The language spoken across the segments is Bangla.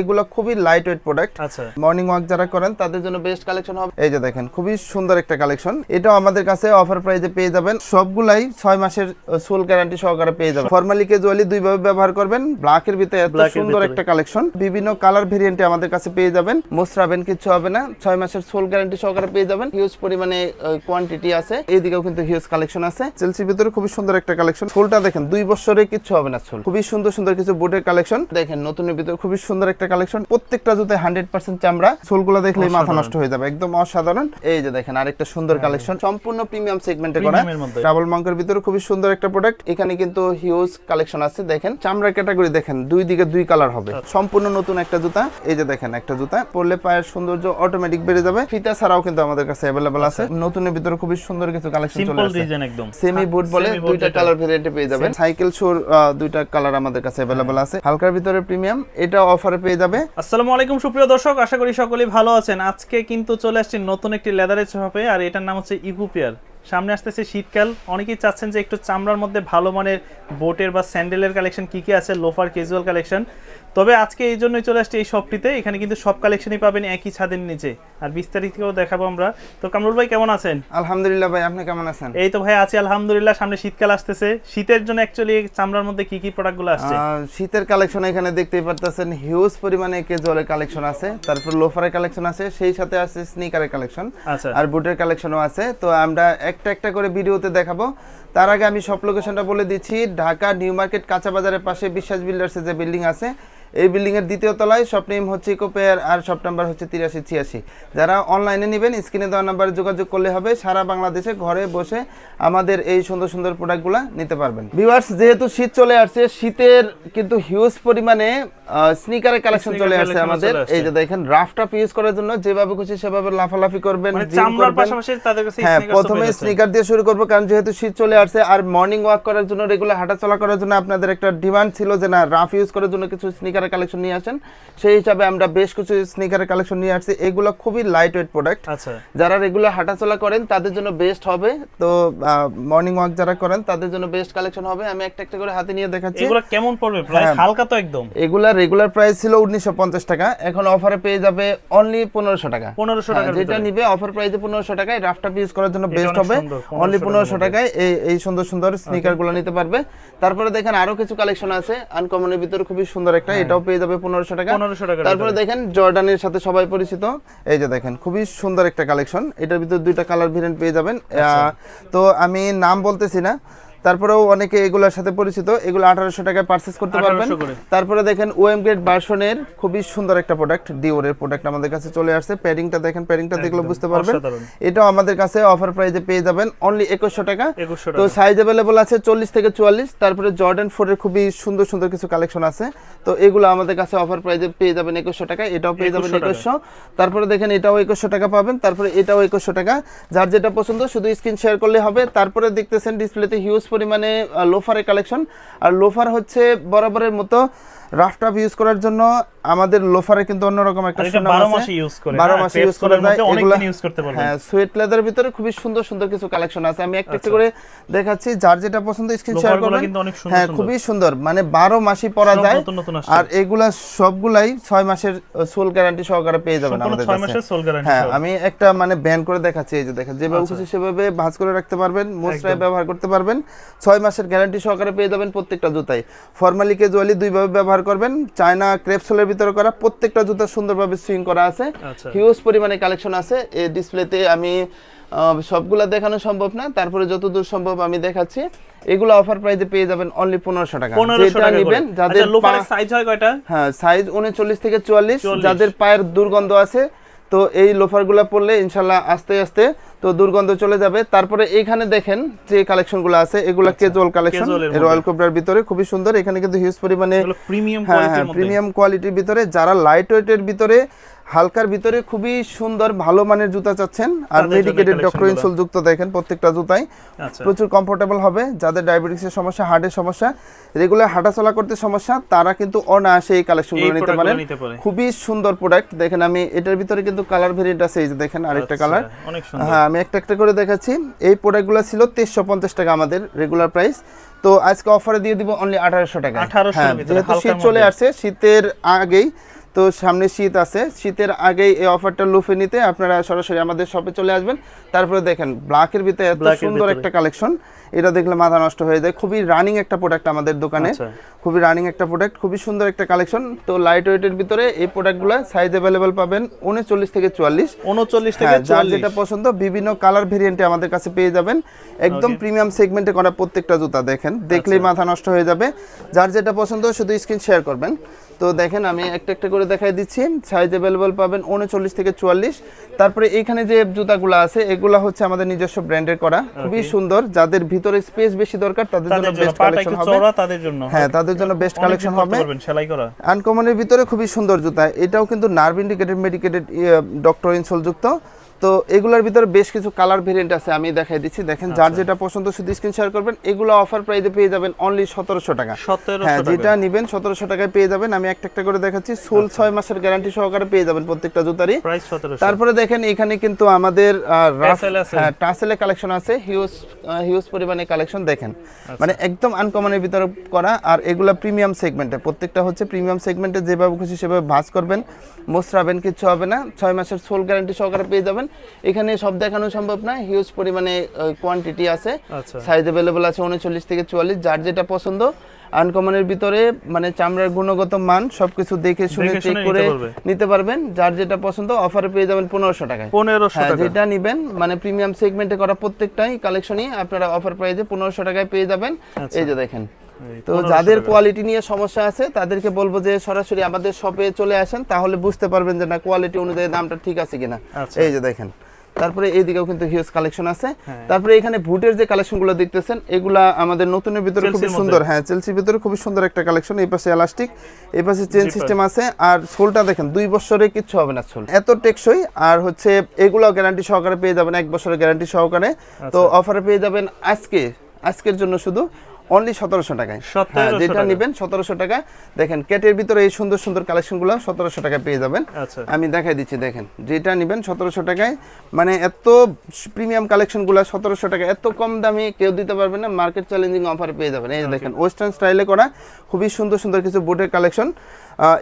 এগুলো খুবই লাইট ওয়েট প্রোডাক্ট আচ্ছা। মর্নিং ওয়াক যারা করেন তাদের জন্য বেস্ট কালেকশন হবে। এই যে দেখেন খুবই সুন্দর একটা কালেকশন এটাও আমাদের কাছে অফার প্রাইসে পেয়ে যাবেন। সবগুলাই ছয় মাসের সোল গ্যারান্টি সহকারে পেয়ে যাবেন। ফর্মালি ক্যাজুয়ালি দুইভাবে ব্যবহার করবেন। ব্ল্যাক এর ভিতরে এত সুন্দর একটা কালেকশন বিভিন্ন কালার ভেরিয়েন্টে আমাদের কাছে পেয়ে যাবেন। মোস্টরাবেন কিছু হবে না। ছয় মাসের সোল গ্যারান্টি সহকারে পেয়ে যাবেন। হিউজ পরিমাণে কোয়ান্টিটি আছে। এইদিকেও কিন্তু হিউজ কালেকশন আছে। চেলসির ভিতরে খুবই সুন্দর একটা কালেকশন সোলটা দেখেন দুই বছরে কিছু হবে না সোল খুবই সুন্দর সুন্দর কিছু বুটের কালেকশন দেখেন নতুনের ভিতরে খুবই সুন্দর একটা কালেকশন প্রত্যেকটা জুতে হান্ড্রেড পার্সেন্ট চামড়া সোলগুলো দেখলেই মাথা নষ্ট হয়ে যাবে একদম অসাধারণ। এই যে দেখেন আরেকটা সুন্দর কালেকশন সম্পূর্ণ প্রিমিয়াম সেগমেন্টে করা। ডাবল মাঙ্কের ভিতরে খুবই সুন্দর একটা প্রোডাক্ট এখানে কিন্তু হিউজ কালেকশন আছে। দেখেন চামড়া ক্যাটাগরি দেখেন দুই দিকে দুই কালার হবে। আচ্ছা। সম্পূর্ণ নতুন একটা জুতা। এই যে দেখেন একটা জুতা। পরলে পায়ের সৌন্দর্য অটোমেটিক বেড়ে যাবে। ফিতা ছাড়াও কিন্তু আমাদের কাছে অ্যাভেলেবল আছে। নতুনের ভিতরে খুবই সুন্দর কিছু কালেকশন চলে আসছে। একদম। সেমি বুট বলে দুইটা কালার ভেরিয়েন্টে পেয়ে যাবেন। সাইকেল শোর দুইটা কালার আমাদের কাছে অ্যাভেলেবল আছে। হালকার ভিতরে প্রিমিয়াম এটা অফারে পেয়ে যাবে। আসসালামু আলাইকুম, সুপ্রিয় দর্শক, আশা করি সকলেই ভালো আছেন। আজকে কিন্তু চলে আসছি নতুন একটি লেদারের শপে আর এটার নাম হচ্ছে ইকুপিয়ার সামনে আসতেছে শীতকাল। অনেকেই চাচ্ছেন যে একটু চামড়ার মধ্যে ভালো মানের বোটের বা স্যান্ডেলের কালেকশন কি কি আছে লোফার ক্যাজুয়াল কালেকশন। তবে আজকে এই জন্যই চলে আসছে এই শপটিতে। এখানে কিন্তু সব কালেকশনই পাবেন একই ছাদের নিচে। আর বিস্তারিতও দেখাবো আমরা। তো কামরুল ভাই কেমন আছেন? আলহামদুলিল্লাহ ভাই আপনি কেমন আছেন? এই তো ভাই আছি আলহামদুলিল্লাহ। সামনে শীতকাল আসতেছে। শীতের জন্য অ্যাকচুয়ালি চামড়ার মধ্যে কি কি প্রোডাক্টগুলো আসছে? শীতের কালেকশন এখানে দেখতেই পারতেছেন হিউজ পরিমাণে কেজুয়ালের কালেকশন আছে। তারপর লোফারের কালেকশন আছে সেই সাথে আছে স্নিকারের কালেকশন। আচ্ছা। আর বুটের কালেকশনও আছে। তো আমরা একটা একটা করে ভিডিওতে দেখাবো। তার আগে আমি সব লোকেশনটা বলে দিচ্ছি। ঢাকা, নিউ মার্কেট, কাঁচা বাজারের পাশে বিশ্বাস বিল্ডার্সের যে বিল্ডিং আছে এই বিল্ডিং এর দ্বিতীয় তলায় শপ নেম হচ্ছে ইকোপেয়ার আর শপ নাম্বার হচ্ছে তিরাশি ছিয়াশি। যারা অনলাইনে নেবেন স্ক্রিনে দেওয়া নাম্বারে যোগাযোগ করলে হবে সারা বাংলাদেশে ঘরে বসে আমাদের এই সুন্দর সুন্দর প্রোডাক্টগুলো নিতে পারবেন। ভিউয়ার্স যেহেতু শীত চলে আসছে শীতের কিন্তু হিউজ পরিমাণে স্নিকারের কালেকশন চলে আসছে আমাদের। এই যে দেখেন রাফটাপ ইউজ করার জন্য যেভাবে খুশি সেভাবে লাফালাফি করবেন মানে হ্যাঁ প্রথমে স্নিকার দিয়ে শুরু করব কারণ যেহেতু শীত চলে আসছে আর মর্নিং ওয়াক করার জন্য রেগুলার হাঁটাচলা করার জন্য আপনাদের একটা ডিমান্ড ছিল যে না রাফ ইউজ করার জন্য কিছু স্নিকারের কালেকশন নিয়ে আসেন। সেই হিসাবে আমরা বেশ কিছু স্নিকারের কালেকশন নিয়ে আসছি। এগুলো খুবই লাইট ওয়েট প্রোডাক্ট আচ্ছা। যারা রেগুলার হাঁটাচলা করেন তাদের জন্য বেস্ট হবে। তো মর্নিং ওয়াক যারা করেন তাদের জন্য বেস্ট কালেকশন হবে। আমি একটা একটা করে হাতে নিয়ে দেখাচ্ছি। এগুলো কেমন পড়বে? প্রাইস হ্যাঁ। হালকা তো একদম। এগুলা রেগুলার প্রাইস ছিল উনিশশো পঞ্চাশ টাকা। এখন অফারে পেয়ে যাবে অনলি পনেরোশো টাকা। 1500 টাকা যেটা নিবে অফার প্রাইসে পনেরোশো টাকায়। রাফটা ইউজ করার জন্য বেস্ট হবে। 1500 অনলি পনেরোশো টাকায় এই এই সুন্দর সুন্দর স্নিকারগুলো নিতে পারবে। তারপরে দেখেন আরও কিছু কালেকশন আছে। আনকমনের ভিতরে খুবই সুন্দর একটা। এটাও পেয়ে যাবে পনেরোশো টাকা। পনেরোশো টাকা তারপরে দেখেন জর্ডানের সাথে সবাই পরিচিত। এই যে দেখেন খুবই সুন্দর একটা কালেকশন। এটার ভিতরে দুইটা কালার ভেরিয়েন্ট পেয়ে যাবেন। আচ্ছা। আহ, তো আমি নাম বলতেছি না তারপরেও অনেকে এগুলোর সাথে পরিচিত এগুলো আঠারোশো টাকায় পারচেস করতে পারবেন। তারপরে দেখেন ওএম গ্রেড ভার্সনের খুবই সুন্দর একটা প্রোডাক্ট ডিওরের প্রোডাক্ট আমাদের কাছে চলে আসছে। প্যাডিংটা দেখেন প্যাডিংটা দেখলে বুঝতে পারবেন। এটাও আমাদের কাছে অফার প্রাইসে পেয়ে যাবেন অনলি একুশশো টাকা। তো সাইজ অ্যাভেলেবল আছে চল্লিশ থেকে চুয়াল্লিশ তারপরে জর্ডান ফোরের খুবই সুন্দর সুন্দর কিছু কালেকশন আছে। তো এগুলো আমাদের কাছে অফার প্রাইসে পেয়ে যাবেন একুশশো টাকা এটাও পেয়ে যাবেন একুশশো তারপরে দেখেন এটাও একুশশো টাকা পাবেন তারপরে এটাও একুশশো টাকা। যার যেটা পছন্দ শুধু স্ক্রিন শেয়ার করলে হবে। তারপরে দেখতেছেন ডিসপ্লেতে হিউজ পরিমাণে লোফারের কালেকশন আর লোফার হচ্ছে বরাবরের মতো রাফটাপ ইউজ করার জন্য আমাদের লোফারে কিন্তু অন্যরকম একটা এটা সুনাম 12 মাসে ইউজ করে। 12 হ্যাঁ, মাসে ইউজ করা যায়। অনেক দিন ইউজ করতে পারবেন। হ্যাঁ সুয়েট লেদারের ভিতরে খুবই সুন্দর সুন্দর কিছু কালেকশন আছে। আমি একটা একটা আচ্ছা। করে দেখাচ্ছি যার যেটা পছন্দ স্ক্রিন শেয়ার করবেন। সুন্দর হ্যাঁ সুন্দর। খুবই সুন্দর। মানে 12 মাসই পরা যায়। আর এগুলা সবগুলাই 6 মাসের সোল গ্যারান্টি সহকারে পেয়ে যাবেন আমাদের কাছে। মাসের সোল গ্যারান্টি হ্যাঁ আমি একটা মানে ব্যান করে দেখাচ্ছি এই যে দেখেন। যেভাবে আচ্ছা। খুশি সেভাবে ভাঁজ করে রাখতে পারবেন মোস্টরাই ব্যবহার করতে পারবেন। ছয় মাসের গ্যারান্টি সহকারে পেয়ে যাবেন প্রত্যেকটা জুতাই। ফর্মালি ক্যাজুয়ালি দুইভাবে ব্যবহার করবেন। চায়না ক্রেপসোলের ভিতরে করা প্রত্যেকটা জুতা সুন্দরভাবে সুইং করা আছে। আচ্ছা। হিউজ পরিমাণে কালেকশন আছে। এই ডিসপ্লেতে আমি সবগুলা দেখানো সম্ভব না। তারপরে যতদূর সম্ভব আমি দেখাচ্ছি। এগুলো অফার প্রাইসে পেয়ে যাবেন অনলি পনেরোশো টাকা। 1500 যেটা নেবেন যাদের আচ্ছা পা- সাইজ হয় কয়টা? হ্যাঁ সাইজ উনচল্লিশ থেকে চুয়াল্লিশ। 44 যাদের পায়ের দুর্গন্ধ আছে তো এই লোফারগুলো পরলে ইনশাল্লাহ আস্তে আস্তে তো দুর্গন্ধ চলে যাবে। তারপরে এখানে দেখেন যে কালেকশনগুলো আছে এগুলো কেজুয়াল কালেকশন রয়্যাল কোবরার ভিতরে খুবই সুন্দর এখানে কিন্তু হিউজ পরিমাণে প্রিমিয়াম হ্যাঁ হ্যাঁ প্রিমিয়াম কোয়ালিটির ভিতরে যারা লাইট ওয়েটের ভিতরে হালকার ভিতরে খুবই সুন্দর ভালো মানের জুতা চাচ্ছেন। আর মেডিকেটেড ডক্টর ইনসোল যুক্ত দেখেন প্রত্যেকটা জুতাই। আচ্ছা। প্রচুর কমফোর্টেবল হবে। যাদের ডায়াবেটিসের সমস্যা হার্টের সমস্যা রেগুলার হাঁটাচলা করতে সমস্যা তারা কিন্তু অনায়াসে এই কালেকশনগুলো নিতে পারেন। পারে। খুবই সুন্দর প্রোডাক্ট দেখেন আমি এটার ভিতরে কিন্তু কালার ভেরিয়েন্ট আছে এই যে দেখেন আরেকটা আচ্ছা, কালার হ্যাঁ আমি একটা একটা করে দেখাচ্ছি। এই প্রোডাক্টগুলো ছিল তেইশশো পঞ্চাশ টাকা আমাদের রেগুলার প্রাইস তো আজকে অফারে দিয়ে দিব অনলি আঠারোশো টাকা 1800 হ্যাঁ যেহেতু শীত চলে আসছে শীতের আগেই তো সামনে শীত আছে। শীতের আগেই এই অফারটা লুফে নিতে আপনারা সরাসরি আমাদের শপে চলে আসবেন। তারপরে দেখেন ব্ল্যাকের ভিতরে এত সুন্দর একটা কালেকশন এটা দেখলে মাথা নষ্ট হয়ে যায়। খুবই রানিং একটা প্রোডাক্ট আমাদের দোকানে। আচ্ছা। খুবই রানিং একটা প্রোডাক্ট খুবই সুন্দর একটা কালেকশন তো লাইট ওয়েটের ভিতরে এই প্রোডাক্টগুলো সাইজ অ্যাভেলেবেল পাবেন উনচল্লিশ থেকে চুয়াল্লিশ। উনচল্লিশ থেকে হ্যাঁ যার যেটা পছন্দ বিভিন্ন কালার ভেরিয়েন্টে আমাদের কাছে পেয়ে যাবেন। একদম প্রিমিয়াম সেগমেন্টে করা প্রত্যেকটা জুতা দেখেন। দেখলেই আচ্ছা। মাথা নষ্ট হয়ে যাবে। যার যেটা পছন্দ শুধু স্ক্রিন শেয়ার করবেন। তো দেখেন আমি একটা একটা করে দেখাই দিচ্ছি। সাইজ অ্যাভেলেবল পাবেন উনচল্লিশ থেকে চুয়াল্লিশ। তারপরে এইখানে যে জুতাগুলো আছে এগুলো হচ্ছে আমাদের নিজস্ব ব্র্যান্ডের করা। খুবই সুন্দর। যাদের ভিতরে স্পেস বেশি দরকার তাদের জন্য বেস্ট কালেকশন হবে। তাদের জন্য হ্যাঁ তাদের জন্য বেস্ট কালেকশন হবে। সেলাই করা। আনকমনের ভিতরে খুবই সুন্দর জুতা। এটাও কিন্তু nerve indicated medicated doctor insole যুক্ত। তো এগুলোর ভিতরে বেশ কিছু কালার ভেরিয়েন্ট আছে আমি দেখাই দিচ্ছি। দেখেন যার আচ্ছা। যেটা পছন্দ শুধু স্ক্রিন শেয়ার করবেন এগুলো অফার প্রাইসে পেয়ে যাবেন অনলি সতেরোশো টাকা। হ্যাঁ যেটা নিবেন সতেরোশো টাকায় পেয়ে যাবেন। আমি একটা একটা করে দেখাচ্ছি সোল ছয় মাসের গ্যারান্টি সহকারে পেয়ে যাবেন প্রত্যেকটা জুতারই। তারপরে দেখেন এখানে কিন্তু আমাদের রাফ আছে। হ্যাঁ টাসেলে কালেকশন আছে হিউজ হিউজ পরিমাণে কালেকশন দেখেন। আচ্ছা। মানে একদম আনকমনের ভিতরে করা আর এগুলা প্রিমিয়াম সেগমেন্টে প্রত্যেকটা হচ্ছে প্রিমিয়াম সেগমেন্টে যেভাবে খুশি সেভাবে ভাঁজ করবেন মোসরাবেন কিছু হবে না। ছয় মাসের সোল গ্যারান্টি সহকারে পেয়ে যাবেন। এখানে সব দেখানো সম্ভব না হিউজ পরিমাণে কোয়ান্টিটি আছে আচ্ছা। সাইজ অ্যাভেলেবল আছে উনচল্লিশ থেকে চুয়াল্লিশ যার যেটা পছন্দ আনকমনের ভিতরে মানে চামড়ার গুণগত মান সবকিছু দেখে শুনে চেক করে নিতে পারবেন। যার যেটা পছন্দ অফারে পেয়ে যাবেন পনেরোশো টাকায়। পনেরোশো হ্যাঁ টাকা। যেটা নিবেন মানে প্রিমিয়াম সেগমেন্টে করা প্রত্যেকটাই কালেকশনই আপনারা অফার প্রাইসে পনেরোশো টাকায় পেয়ে যাবেন। আচ্ছা। এই যে দেখেন তো যাদের কোয়ালিটি নিয়ে সমস্যা আছে তাদেরকে বলব যে সরাসরি আমাদের শপে চলে আসেন তাহলে বুঝতে পারবেন যে না কোয়ালিটি অনুযায়ী দামটা ঠিক আছে কিনা। আচ্ছা। এই যে দেখেন তারপরে এইদিকেও কিন্তু হিউজ কালেকশন আছে। হ্যাঁ। তারপরে এখানে ভুটের যে কালেকশনগুলো দেখতেছেন এগুলা আমাদের নতুনের ভিতরে চেলসির সুন্দর। হ্যাঁ চেলসির ভিতরে খুবই সুন্দর একটা কালেকশন এই পাশে এলাস্টিক এই পাশে চেন সিস্টেম আছে। আর সোলটা দেখেন দুই বছরে কিচ্ছু হবে না সোল। এত টেকসই আর হচ্ছে এগুলো গ্যারান্টি সহকারে পেয়ে যাবেন এক বছরের গ্যারান্টি সহকারে। তো আচ্ছা। অফারে পেয়ে যাবেন আজকে আজকের জন্য শুধু। অনলি সতেরোশো টাকায়। হ্যাঁ 1700 যেটা নেবেন সতেরোশো টাকা দেখেন কেটের ভিতরে এই সুন্দর সুন্দর কালেকশনগুলো সতেরোশো টাকায় পেয়ে যাবেন। আচ্ছা। আমি দেখাই দিচ্ছি দেখেন যেটা নেবেন সতেরোশো টাকায় মানে এত প্রিমিয়াম কালেকশনগুলো সতেরোশো টাকা এত কম দামে কেউ দিতে পারবে না মার্কেট চ্যালেঞ্জিং অফার পেয়ে যাবেন। এই দেখেন ওয়েস্টার্ন স্টাইলে করা খুবই সুন্দর সুন্দর কিছু বুটের কালেকশন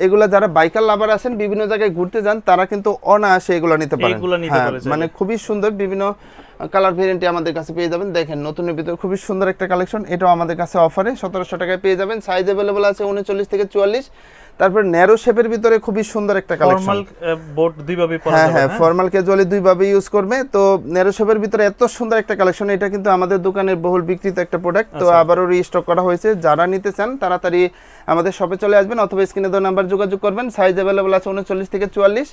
এগুলা যারা বাইকার লাভার আছেন বিভিন্ন জায়গায় ঘুরতে যান তারা কিন্তু অনায়াসে এগুলো নিতে পারেন। হ্যাঁ, মানে খুবই সুন্দর বিভিন্ন কালার ভেরিয়েন্টে আমাদের কাছে পেয়ে যাবেন। দেখেন নতুনের ভিতরে খুবই সুন্দর একটা কালেকশন এটাও আমাদের কাছে অফারে সতেরোশো টাকায় পেয়ে যাবেন। সাইজ অ্যাভেলেবল আছে উনচল্লিশ থেকে চুয়াল্লিশ। তারপর ন্যারো শেপের ভিতরে খুবই সুন্দর একটা কালেকশন ফর্মাল বোর্ড দুইভাবে পরা হ্যাঁ হ্যাঁ হ্যাঁ? ফর্মাল ক্যাজুয়ালি দুইভাবে ইউজ করবে। তো ন্যারো শেপের ভিতরে এত সুন্দর একটা কালেকশন এটা কিন্তু আমাদের দোকানের বহুল বিক্রিত একটা প্রোডাক্ট তো আচ্ছা। আবারও রিস্টক করা হয়েছে। যারা নিতে চান তাড়াতাড়ি আমাদের শপে চলে আসবেন অথবা স্ক্রিনে দেওয়া নাম্বার যোগাযোগ করবেন। সাইজ অ্যাভেলেবল আছে উনচল্লিশ থেকে চুয়াল্লিশ।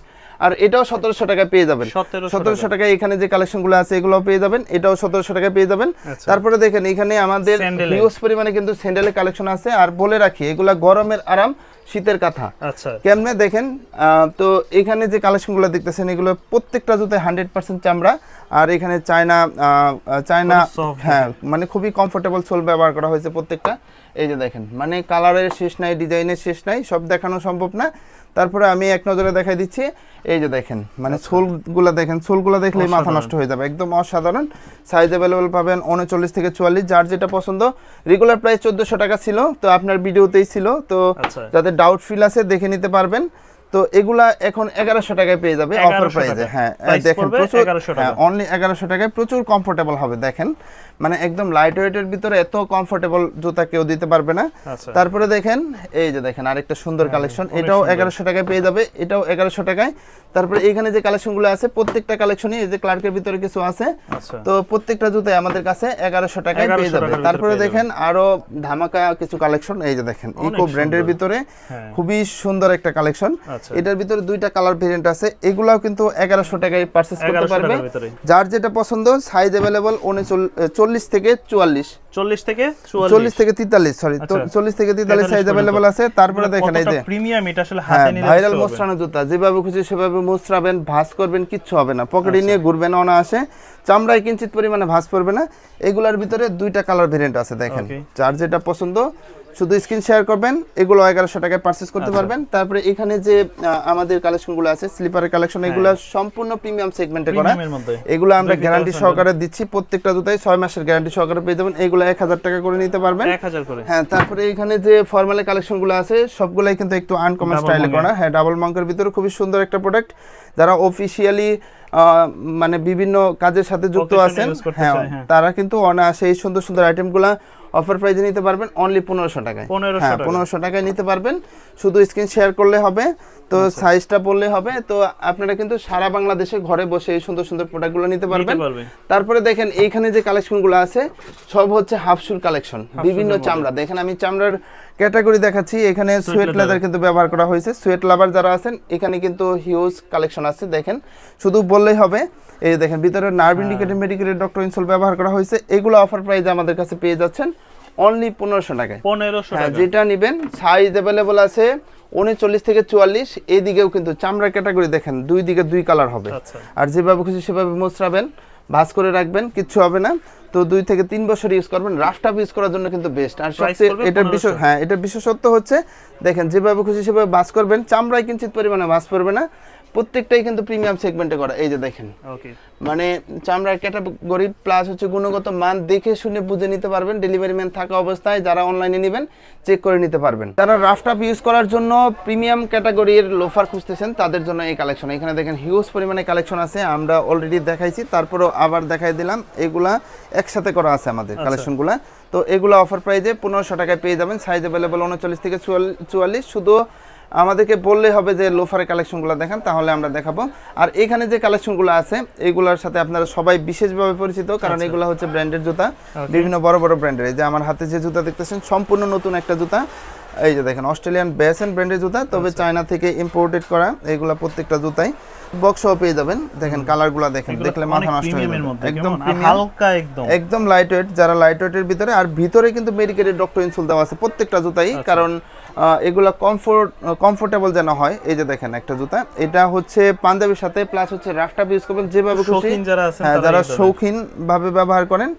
আর এটাও সতেরোশো টাকায় পেয়ে যাবেন। 1700 সতেরোশো টাকায় এখানে যে কালেকশনগুলো আছে এগুলো পেয়ে যাবেন। এটাও সতেরোশো টাকায় পেয়ে যাবেন। আচ্ছা। তারপরে দেখেন এখানে আমাদের। হিউজ পরিমাণে কিন্তু স্যান্ডেলের কালেকশন আছে। আর বলে রাখি এগুলা গরমের আরাম শীতের কাঁথা। আচ্ছা। কেমনে দেখেন তো এখানে যে কালেকশনগুলো দেখতেছেন এগুলো প্রত্যেকটা জুতে হান্ড্রেড পার্সেন্ট চামড়া। আর এখানে চায়না চায়না হ্যাঁ মানে খুবই কমফোর্টেবল সোল ব্যবহার করা হয়েছে প্রত্যেকটা। এই যে দেখেন মানে কালারের শেষ নাই ডিজাইনের শেষ নাই সব দেখানো সম্ভব না। তারপরে আমি এক নজরে দেখাই দিচ্ছি এই যে দেখেন মানে সোলগুলো দেখেন সোলগুলো দেখলেই মাথা আচ্ছা। নষ্ট হয়ে যাবে একদম অসাধারণ। সাইজ অ্যাভেলেবল পাবেন উনচল্লিশ থেকে চুয়াল্লিশ যার যেটা পছন্দ। রেগুলার প্রাইস চোদ্দোশো টাকা ছিল তো আপনার ভিডিওতেই ছিল তো আচ্ছা। যাদের ডাউট ফিল আছে দেখে নিতে পারবেন। তো এগুলা এখন এগারোশো টাকায় পেয়ে যাবে অফার প্রাইসে হ্যাঁ দেখেন প্রচুর 1100 টাকা। হ্যাঁ অনলি এগারোশো টাকায় প্রচুর কমফোর্টেবল হবে দেখেন। মানে একদম লাইট ওয়েটের ভিতরে এত কমফোর্টেবল জুতা কেউ দিতে পারবে না। আচ্ছা। তারপরে দেখেন এই যে দেখেন আরেকটা সুন্দর কালেকশন এটাও এগারোশো টাকায় পেয়ে যাবে এটাও এগারোশো টাকায়। তারপরে এখানে যে কালেকশনগুলো আছে প্রত্যেকটা কালেকশনই এই যে ক্লার্কের ভিতরে কিছু আছে। আচ্ছা। তো প্রত্যেকটা জুতাই আমাদের কাছে এগারোশো টাকায় পেয়ে যাবে। তারপরে দেখেন আরও ধামাকা কিছু কালেকশন এই যে দেখেন ইকো ব্র্যান্ডের ভিতরে হ্যাঁ। খুবই সুন্দর একটা কালেকশন আচ্ছা। এটার ভিতরে দুইটা কালার ভেরিয়েন্ট আছে এগুলাও কিন্তু এগারোশো টাকায় পারচেস করতে পারবে। যার যেটা পছন্দ সাইজ অ্যাভেলেবল চল্লিশ থেকে চুয়াল্লিশ। চল্লিশ থেকে চল্লিশ থেকে তেতাল্লিশ সরি আচ্ছা। চল্লিশ থেকে তেতাল্লিশ সাইজ অ্যাভেলেবল আছে। তারপরে দেখেন এই যে প্রিমিয়াম এটা আসলে হ্যাঁ হাতে নিলে ভাইরাল। মোস্রানো জুতা যেভাবে খুশি সেভাবে মোস্রাবেন ভাঁজ করবেন কিচ্ছু হবে না। পকেটে নিয়ে ঘুরবেন অনায়াসে। চামড়ায় কিঞ্চিত পরিমাণে ভাঁজ পড়বে না। এগুলার ভিতরে দুইটা কালার ভেরিয়েন্ট আছে দেখেন. যার যেটা পছন্দ শুধু স্ক্রিন শেয়ার করবেন এগুলো এগারোশো টাকায় পারচেস করতে আচ্ছা। পারবেন। তারপরে এখানে যে আমাদের কালেকশনগুলো আছে স্লিপারের কালেকশন এগুলো সম্পূর্ণ প্রিমিয়াম সেগমেন্টে করা। এগুলো আমরা গ্যারান্টি সহকারে দিচ্ছি প্রত্যেকটা জুতাই ছয় মাসের গ্যারান্টি সহকারে পেয়ে যাবেন। এগুলো এক হাজার টাকা করে নিতে পারবেন। হ্যাঁ তারপরে এখানে যে ফর্মাল কালেকশনগুলো আছে সবগুলাই কিন্তু একটু আনকমন স্টাইলে করা। হ্যাঁ ডাবল মাঙ্কের ভিতরে খুবই সুন্দর একটা প্রোডাক্ট যারা অফিসিয়ালি মানে বিভিন্ন কাজের সাথে যুক্ত আছেন হ্যাঁ হ্যাঁ। তারা কিন্তু অনায়াসে এই সুন্দর সুন্দর আইটেমগুলো অফার প্রাইজে নিতে পারবেন অনলি পনেরোশো টাকায়। 1500 হ্যাঁ পনেরোশো টাকায় নিতে পারবেন। শুধু স্ক্রিন শেয়ার করলে হবে তো আচ্ছা। সাইজটা বললে হবে তো আপনারা কিন্তু সারা বাংলাদেশে ঘরে বসে এই সুন্দর সুন্দর প্রোডাক্টগুলো নিতে পারবেন। তারপরে দেখেন এইখানে যে কালেকশনগুলো আছে সব হচ্ছে হাফ শুর কালেকশন বিভিন্ন চামড়া। দেখেন আমি চামড়ার ক্যাটাগরি দেখাচ্ছি এখানে সুয়েট। লেদার কিন্তু ব্যবহার করা হয়েছে। সুয়েট লাভার যারা আছেন এখানে কিন্তু হিউজ কালেকশন আছে। দেখেন শুধু বললেই হবে এই দেখেন ভিতরে nerve. Indicated medicated doctor insole ব্যবহার করা হয়েছে। এগুলো অফার প্রাইসে আমাদের কাছে পেয়ে যাচ্ছেন। অনলি পনেরোশো টাকায়। পনেরোশো হ্যাঁ যেটা নেবেন সাইজ অ্যাভেলেবল আছে উনচল্লিশ থেকে চুয়াল্লিশ এই দিকেও কিন্তু চামড়া ক্যাটাগরি দেখেন দুই দিকে দুই কালার হবে। আচ্ছা। আর যেভাবে খুশি সেভাবে মোচড়াবেন ভাঁজ করে রাখবেন কিচ্ছু হবে না। তো দুই থেকে তিন বছর ইউজ করবেন রাফটাপ ইউজ করার জন্য কিন্তু বেস্ট আর সবচেয়ে এটার বিশেষ হ্যাঁ এটার বিশেষত্ব হচ্ছে দেখেন যেভাবে খুশি সেভাবে ভাঁজ করবেন চামড়ায় কিঞ্চিত পরিমাণে ভাঁজ পড়বে না। প্রত্যেকটাই কিন্তু প্রিমিয়াম সেগমেন্টে করা। এই যে দেখেন। ওকে মানে চামড়ার ক্যাটাগরি প্লাস হচ্ছে গুণগত মান দেখে শুনে বুঝে নিতে পারবেন। ডেলিভারি ম্যান থাকা অবস্থায় যারা অনলাইনে নেবেন চেক করে নিতে পারবেন। যারা রাফটাপ ইউজ করার জন্য প্রিমিয়াম ক্যাটাগরির লোফার খুঁজতেছেন তাদের জন্য এই কালেকশন এখানে দেখেন হিউজ পরিমাণে কালেকশন আছে আমরা অলরেডি দেখাইছি তারপরেও আবার দেখাই দিলাম। এগুলা একসাথে করা আছে আমাদের আচ্ছা। কালেকশনগুলা তো এগুলো অফার প্রাইজে পনেরোশো টাকায় পেয়ে যাবেন। সাইজ অ্যাভেলেবল উনচল্লিশ থেকে চুয়াল- চুয়াল্লিশ। শুধু আমাদেরকে বললে হবে যে লোফারের কালেকশনগুলো দেখান তাহলে আমরা দেখাবো। আর এখানে যে কালেকশনগুলো আছে এগুলোর সাথে আপনারা সবাই বিশেষভাবে পরিচিত কারণ আচ্ছা। এগুলো হচ্ছে ব্র্যান্ডের জুতা বিভিন্ন বড় বড় ব্র্যান্ডের। এই যে আমার হাতে যে জুতা দেখতেছেন সম্পূর্ণ নতুন একটা জুতা। এই যে দেখেন অস্ট্রেলিয়ান বেসেন ব্র্যান্ডের জুতা তবে আচ্ছা। চায়না থেকে ইম্পোর্টেড করা এগুলা প্রত্যেকটা জুতাই বক্সও পেয়ে যাবেন। দেখেন কালারগুলো দেখেন দেখলে মাথা নষ্ট হয়ে যাবে। একদম হালকা একদম। একদম লাইট ওয়েট যারা লাইট ওয়েটের ভিতরে আর ভিতরে কিন্তু মেডিকেটের ডক্টর ইনসুল দেওয়া আছে প্রত্যেকটা জুতাই আচ্ছা। কারণ এগুলা কমফোর্ট কমফোর্টেবল যেন হয় এই যে দেখেন একটা জুতা এটা হচ্ছে পাঞ্জাবির সাথে প্লাস হচ্ছে রাফটাপ ইউজ করবেন যেভাবে খুশি। শৌখিন যারা আছেন হ্যাঁ যারা শৌখিন ভাবে ব্যবহার করেন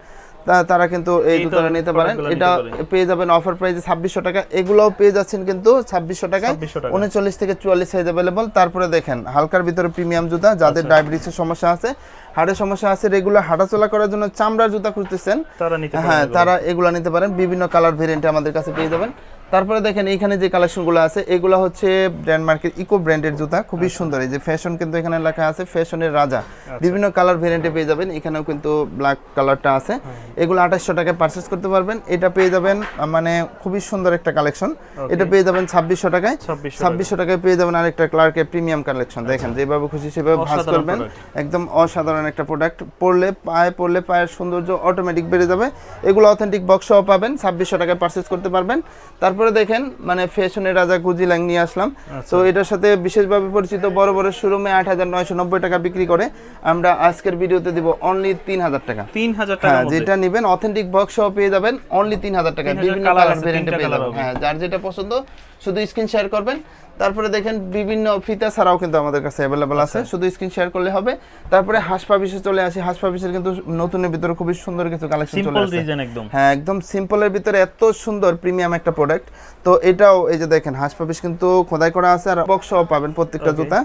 তারা কিন্তু এই জুতাটা নিতে পারেন। এটা পেয়ে যাবেন অফার প্রাইসে ছাব্বিশশো টাকা। এগুলোও পেয়ে যাচ্ছেন কিন্তু ছাব্বিশশো টাকায়। 2600 টাকা। উনচল্লিশ থেকে চুয়াল্লিশ সাইজ অ্যাভেলেবল তারপরে দেখেন হালকার ভিতরে প্রিমিয়াম জুতা যাদের আচ্ছা। ডায়াবেটিসের সমস্যা আছে হাড়ের সমস্যা আছে রেগুলার হাঁটাচলা করার জন্য চামড়ার জুতা খুঁজতেছেন। তারা হ্যাঁ তারা এগুলো নিতে পারেন। বিভিন্ন কালার ভেরিয়েন্টে আমাদের কাছে পেয়ে যাবেন। তারপরে দেখেন এইখানে যে কালেকশনগুলো আছে এগুলো হচ্ছে ব্র্যান্ড মার্কেট ইকো ব্র্যান্ডের জুতা। খুবই আচ্ছা। সুন্দর। এই যে ফ্যাশন কিন্তু এখানে লেখা আছে ফ্যাশনের রাজা। বিভিন্ন কালার ভেরিয়েন্টে পেয়ে যাবেন। এখানেও কিন্তু ব্ল্যাক কালারটা আছে। হ্যাঁ। এগুলো আঠাশশো টাকায় পারচেস করতে পারবেন। এটা পেয়ে যাবেন মানে খুবই সুন্দর একটা কালেকশন এটা পেয়ে যাবেন ছাব্বিশশো টাকায়। 2600 ছাব্বিশশো টাকায় পেয়ে যাবেন আরেকটা ক্লার্কের প্রিমিয়াম কালেকশন দেখেন যেভাবে খুশি সেভাবে ভাঁজ করবেন। একদম অসাধারণ একটা প্রোডাক্ট পরলে পায়ে পরলে পায়ের সৌন্দর্য অটোমেটিক বেড়ে যাবে। এগুলো অথেন্টিক বক্সও পাবেন। ছাব্বিশশো টাকায় পারচেস করতে পারবেন। তারপরে দেখেন মানে ফ্যাশনের রাজা গুজি ল্যাং নিয়ে আসলাম। আচ্ছা। তো এটার সাথে বিশেষভাবে পরিচিত বড় বড় শোরুমে আট হাজার নয়শো নব্বই টাকা বিক্রি করে। আমরা আজকের ভিডিওতে দিব অনলি তিন হাজার টাকা। তিন হাজার হ্যাঁ টাকা যেটা নেবেন অথেন্টিক বক্স সহ পেয়ে যাবেন অনলি তিন হাজার টাকা। বিভিন্ন কালার ভেরিয়েন্টে পেয়ে যাবেন। হ্যাঁ যার যেটা পছন্দ শুধু স্ক্রিন শেয়ার করবেন। তারপরে দেখেন বিভিন্ন ফিতা ছাড়াও কিন্তু আমাদের কাছে অ্যাভেলেবেল আছে। আচ্ছা। শুধু স্ক্রিন শেয়ার করলে হবে। তারপরে হাসপা বিশেষ চলে আসি। হাসপা বিশেষ কিন্তু নতুনের ভিতরে খুবই সুন্দর কিছু কালেকশন চলে আসে। ডিজাইন একদম। হ্যাঁ একদম সিম্পলের ভিতরে এত সুন্দর প্রিমিয়াম একটা প্রোডাক্ট তো এটাও এই যে দেখেন হাঁস বিশেষ কিন্তু খোদাই করা আছে আর বক্সও পাবেন প্রত্যেকটা জুতা।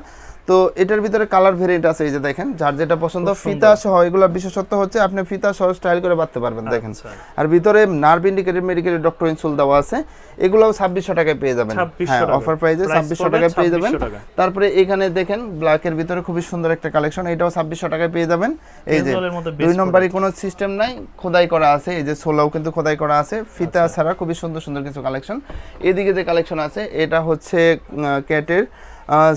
তো এটার ভিতরে কালার ভেরিয়েন্ট আছে এই যে দেখেন যার যেটা পছন্দ ফিতা সহ এগুলো বিশেষত্ব হচ্ছে আপনি ফিতা সহ স্টাইল করে বাঁধতে পারবেন দেখেন। আচ্ছা। আর ভিতরে nerve indicated medicated doctor insole দেওয়া আছে এগুলোও ছাব্বিশশো টাকায় পেয়ে যাবেন। হ্যাঁ অফার প্রাইসে ছাব্বিশশো টাকায় পেয়ে যাবেন। তারপরে এখানে দেখেন ব্ল্যাকের ভিতরে খুবই সুন্দর একটা কালেকশন এটাও ছাব্বিশশো টাকায় পেয়ে যাবেন। এই যে দুই নম্বরই কোনো সিস্টেম নাই খোদাই করা আছে এই যে সোলাও কিন্তু খোদাই করা আছে ফিতা আচ্ছা। ছাড়া খুবই সুন্দর সুন্দর কিছু কালেকশন এদিকে যে কালেকশন আছে এটা হচ্ছে ক্যাটের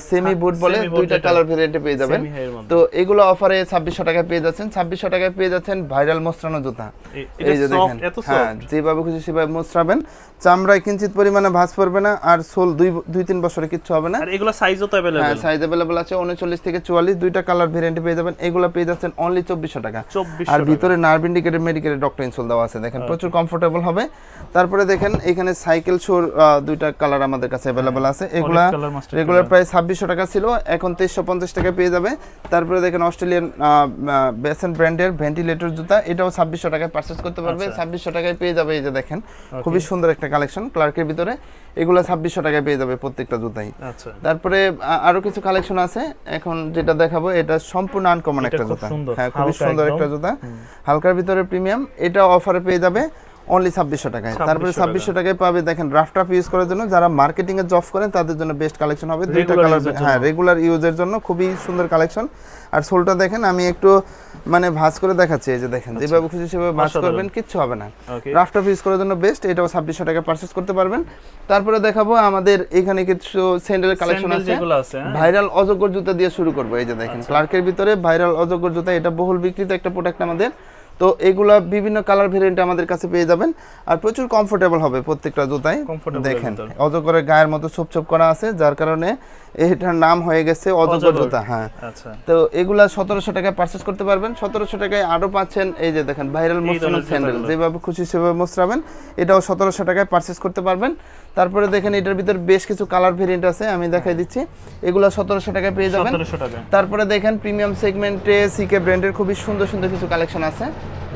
সেমি হ্যাঁ, বুট বলে দুইটা কালার ভেরিয়েন্টে পেয়ে যাবেন। তো এগুলো অফারে ছাব্বিশশো টাকায় পেয়ে যাচ্ছেন। ছাব্বিশশো টাকায় পেয়ে যাচ্ছেন ভাইরাল মোস্তানো জুতা। এই যে দেখেন হ্যাঁ যেভাবে খুশি সেভাবে মোস্তাবেন চামড়ায় কিঞ্চিত পরিমাণে ভাঁজ পড়বে না আর সোল দুই দুই তিন বছরে কিচ্ছু হবে না। আর এগুলো সাইজও তো হ্যাঁ সাইজ অ্যাভেলেবল আছে উনচল্লিশ থেকে চুয়াল্লিশ। দুইটা কালার ভেরিয়েন্টে পেয়ে যাবেন। এগুলো পেয়ে যাচ্ছেন অনলি চব্বিশশো টাকা। আর ভিতরে nerve indicated medicated doctor insole দেওয়া আছে। দেখেন প্রচুর কমফোর্টেবল হবে। তারপরে দেখেন এখানে সাইকেল শোর দুইটা কালার আমাদের কাছে অ্যাভেলেবল আছে। এগুলা রেগুলার। প্রায় ছাব্বিশশো টাকা ছিল এখন তেইশশো পঞ্চাশ টাকায় পেয়ে যাবে। তারপরে দেখেন অস্ট্রেলিয়ান বেসেন ব্র্যান্ডের ভেন্টিলেটর জুতা এটাও ছাব্বিশশো টাকায় পারচেস করতে পারবে। আচ্ছা। ছাব্বিশশো টাকায় পেয়ে যাবে এই যে দেখেন খুবই সুন্দর একটা কালেকশন ক্লার্কের ভিতরে। এগুলো ছাব্বিশশো টাকায় পেয়ে যাবে প্রত্যেকটা জুতাই। আচ্ছা। তারপরে আরও কিছু কালেকশন আছে। এখন যেটা দেখাবো এটা সম্পূর্ণ আনকমন একটা জুতা। হ্যাঁ খুবই সুন্দর একটা জুতা। হালকার ভিতরে প্রিমিয়াম এটা অফারে পেয়ে যাবে। অনলি ছাব্বিশশো টাকায়। তারপরে ছাব্বিশশো টাকায় পাবে দেখেন রাফ টাফ ইউজ করার জন্য যারা মার্কেটিং এ জব করেন তাদের জন্য বেস্ট কালেকশন হবে। দুইটা কালার হ্যাঁ রেগুলার ইউজের জন্য খুবই সুন্দর কালেকশন আর সোলটা দেখেন আমি একটু মানে ভাঁজ করে দেখাচ্ছি এই যে দেখেন যেভাবে খুশি সেভাবে ভাঁজ করবেন কিচ্ছু হবে না। রাফ টাফ ইউজ করার জন্য বেস্ট এটাও ছাব্বিশশো টাকা পারচেস করতে পারবেন। তারপরে দেখাবো আমাদের এখানে কিছু স্যান্ডেলের কালেকশন আছে। আছে হ্যাঁ? ভাইরাল অজগর জুতা দিয়ে শুরু করব এই যে দেখেন। আচ্ছা। ক্লার্কের ভিতরে ভাইরাল অজগর জুতা এটা বহুল বিক্রিত একটা প্রোডাক্ট আমাদের। তো এগুলা বিভিন্ন কালার ভেরিয়েন্ট আমাদের কাছে পেয়ে যাবেন। আর প্রচুর কমফোর্টেবল হবে প্রত্যেকটা জুতাই। দেখেন। অজগরের গায়ের মতো ছোপ ছোপ করা আছে যার কারণে এটার নাম হয়ে গেছে অজগর। জুতা হ্যাঁ। আচ্ছা। তো এগুলা সতেরোশো টাকায় পারচেস করতে পারবেন। সতেরোশো টাকায় আরও পাচ্ছেন এই যে দেখেন ভাইরাল মোস্টানো স্যান্ডেল যেভাবে খুশি সেভাবে মোস্টাবেন এটাও সতেরোশো টাকায় পারচেস করতে পারবেন। তারপরে দেখেন এটার ভিতর বেশ কিছু কালার ভেরিয়েন্ট আছে আমি দেখাই দিচ্ছি। এগুলা সতেরোশো টাকায় পেয়ে যাবেন। তারপরে দেখেন প্রিমিয়াম সেগমেন্টে সিকে ব্র্যান্ডের খুবই সুন্দর সুন্দর কিছু কালেকশন আছে।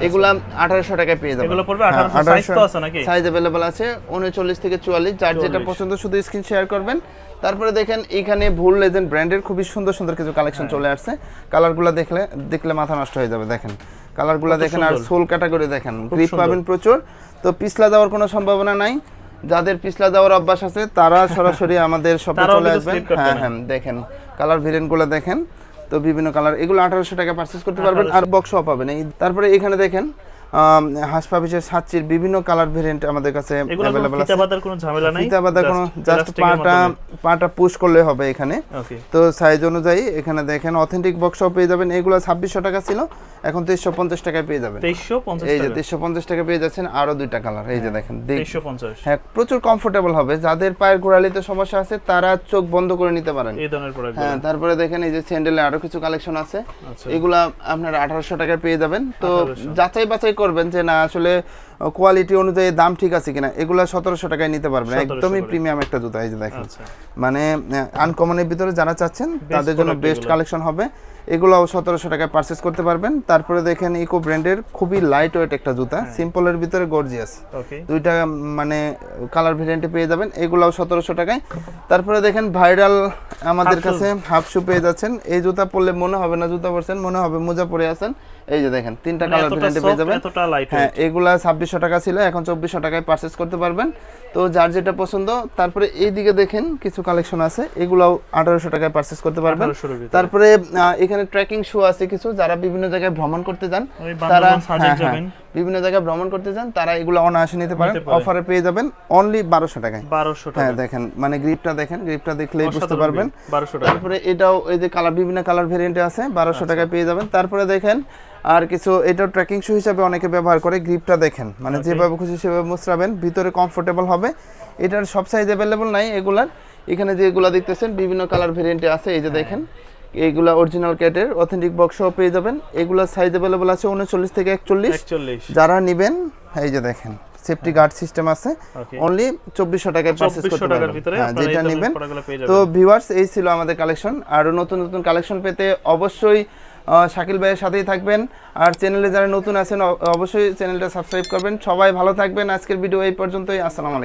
এগুলা আঠারোশো টাকায় পেয়ে যাবেন। এগুলো পড়বে 1800 সাইজ তো আছে নাকি? সাইজ আছে উনচল্লিশ থেকে চুয়াল্লিশ। যার যেটা পছন্দ শুধু স্ক্রিন শেয়ার করবেন। তারপরে দেখেন এখানে ভুল লেজেন্ড ব্র্যান্ডের খুবই সুন্দর সুন্দর কিছু কালেকশন হ্যাঁ। চলে আসছে। কালারগুলো দেখলে দেখলে মাথা নষ্ট হয়ে যাবে দেখেন। কালারগুলো দেখেন আর সোল ক্যাটাগরি দেখেন গ্রিপ পাবেন প্রচুর। তো পিছলা যাওয়ার কোনো সম্ভাবনা নাই। যাদের পিছলা যাওয়ার অভ্যাস আছে তারা সরাসরি আমাদের শপে চলে আসবেন। হ্যাঁ হ্যাঁ দেখেন। কালার ভেরিয়েন্টগুলো দেখেন। তো বিভিন্ন কালার এগুলো আঠারোশো টাকা পারচেস করতে পারবেন আর বক্সও পাবেন। এই তারপরে এখানে দেখেন আম, হাঁস সাতচির বিভিন্ন কালার ভেরিয়েন্ট আমাদের কাছে অ্যাভেলেবল আছে। ফিতা বাঁধার কোনো ঝামেলা নাই? ফিতা বাঁধা কোনো জাস্ট পাটা পাটা পুশ করলে হবে এখানে। তো সাইজ অনুযায়ী এখানে দেখেন অথেন্টিক বক্সও পেয়ে যাবেন। এগুলো ছাব্বিশশো টাকা ছিল এখন তেইশশো পঞ্চাশ টাকায় পেয়ে যাবেন। 2350 এই যে টাকা। তেইশশো পঞ্চাশ টাকা পেয়ে যাচ্ছেন আরও দুইটা কালার এই যে দেখেন 2350 হ্যাঁ প্রচুর কমফোর্টেবল হবে। যাদের পায়ের গোড়ালিতে সমস্যা আছে তারা চোখ বন্ধ করে নিতে পারেন। এই ধরনের প্রোডাক্ট হ্যাঁ তারপরে দেখেন এই যে স্যান্ডেলে আরও কিছু কালেকশন আছে। আচ্ছা। এগুলা আপনার আঠারোশো টাকায় পেয়ে যাবেন। তো যাচাই বাছাই করবেন যে না আসলে কোয়ালিটি অনুযায়ী দাম ঠিক আছে কিনা এগুলা সতেরোশো টাকায় নিতে পারবেন। একদমই প্রিমিয়াম একটা জুতা এই যে দেখেন। আচ্ছা। মানে আনকমনের ভিতরে যারা চাচ্ছেন তাদের জন্য বেস্ট কালেকশন হবে। এগুলোও সতেরোশো টাকায় পারচেস করতে পারবেন। তারপরে দেখেন ইকো ব্র্যান্ডের খুবই লাইট ওয়েট একটা জুতা। হ্যাঁ। সিম্পলের ভিতরে গর্জিয়াস দুইটা মানে কালার ভেরিয়েন্টে পেয়ে যাবেন। এগুলাও সতেরোশো টাকায়। তারপরে দেখেন ভাইরাল আমাদের কাছে হাফ শু পেয়ে যাচ্ছেন। এই জুতা পরলে মনে হবে না জুতা পরছেন মনে হবে মোজা পরে আছেন। এই যে দেখেন তিনটা কালার ভেরিয়েন্টে পেয়ে যাবেন। হ্যাঁ এগুলা ছাব্বিশশো টাকা ছিল এখন চব্বিশশো টাকায় পারচেস করতে পারবেন। তো যার যেটা পছন্দ তারপরে এই দিকে দেখেন কিছু কালেকশন আছে এগুলাও আঠারোশো টাকায় পারচেস করতে পারবেন। তারপরে এখানে ট্রেকিং শু আছে কিছু যারা বিভিন্ন জায়গায় ভ্রমণ করতে যান তারা হ্যাঁ, হ্যাঁ, বিভিন্ন জায়গায় ভ্রমণ করতে যান তারা এগুলো অনায়াসে নিতে পারেন অফারে পেয়ে যাবেন অনলি বারোশো টাকায়। বারোশো হ্যাঁ টাকা দেখেন মানে গ্রিপটা দেখেন গ্রিপটা দেখলেই বুঝতে পারবেন। bill, 1200 টাকা। তারপরে এটাও এই যে কালার বিভিন্ন কালার ভেরিয়েন্টে আছে বারোশো টাকায় পেয়ে যাবেন। তারপরে দেখেন আর কিছু এটা ট্রেকিং শু হিসাবে অনেকে ব্যবহার করে গ্রিপটা দেখেন। মানে যেভাবে খুশি সেভাবে মুচড়াবেন ভিতরে কমফোর্টেবল হবে। এটার সব সাইজ অ্যাভেলেবল নাই এগুলার। এখানে যেগুলো দেখতেছেন বিভিন্ন কালার ভেরিয়েন্টে আছে এই যে দেখেন। এইগুলা অরিজিনাল ক্যাটের অথেন্টিক বক্সও পেয়ে যাবেন। এগুলার সাইজ অ্যাভেলেবল আছে উনচল্লিশ থেকে একচল্লিশ। যারা নেবেন এই যে দেখেন সেফটি গার্ড সিস্টেম আছে। অনলি চব্বিশশো টাকায় পারচেস 2400 করতে টাকার পারবেন। ভিতরে হ্যাঁ যেটা নেবেন। তো ভিউয়ার্স এই ছিল আমাদের কালেকশন আরও নতুন নতুন কালেকশন পেতে অবশ্যই শাকিল ভাইয়ের সাথেই থাকবেন। আর চ্যানেলে যারা নতুন আছেন অবশ্যই চ্যানেলটা সাবস্ক্রাইব করবেন। সবাই ভালো থাকবেন। আজকের ভিডিও এই পর্যন্তই। আসসালামু